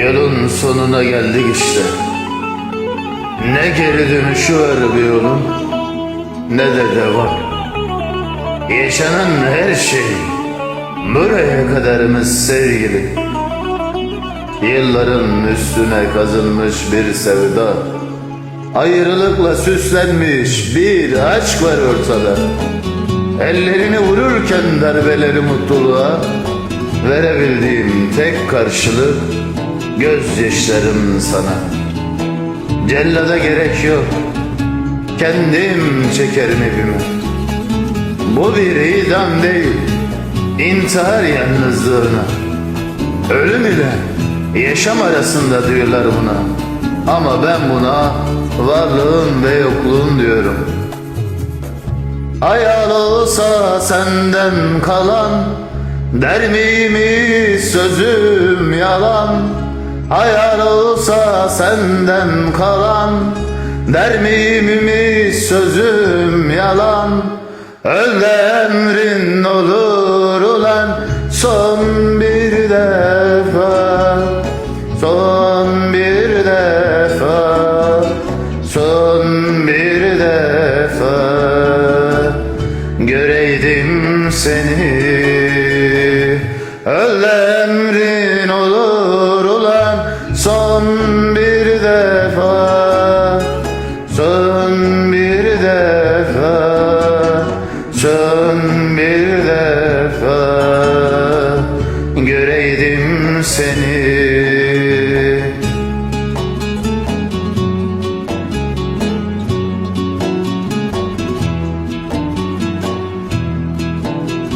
Yolun sonuna geldik işte. Ne geri dönüşü var bir yolun ne de devam. Yaşanan her şey buraya kadarımız sevgili. Yılların üstüne kazınmış bir sevda. Ayrılıkla süslenmiş bir aşk var ortada. Ellerini vururken darbeleri mutluluğa Verebildiğim tek karşılık gözyaşlarım sana. Cellada gerek yok. Kendim çekerim ipimi Bu bir idam değil. İntihar yalnızlığına. Ölüm ile yaşam arasında diyorlar buna. Ama ben buna varlığın ve yokluğun diyorum. Hayal olsa senden kalan Der miymiş sözüm yalan Hayal olsa senden kalan Der miymiş sözüm yalan? Öl emrin olur ulan Son bir defa Son bir defa Son bir defa. Göreydim seni Öl emrin Son bir defa Son bir defa Son bir defa. Göreydim seni.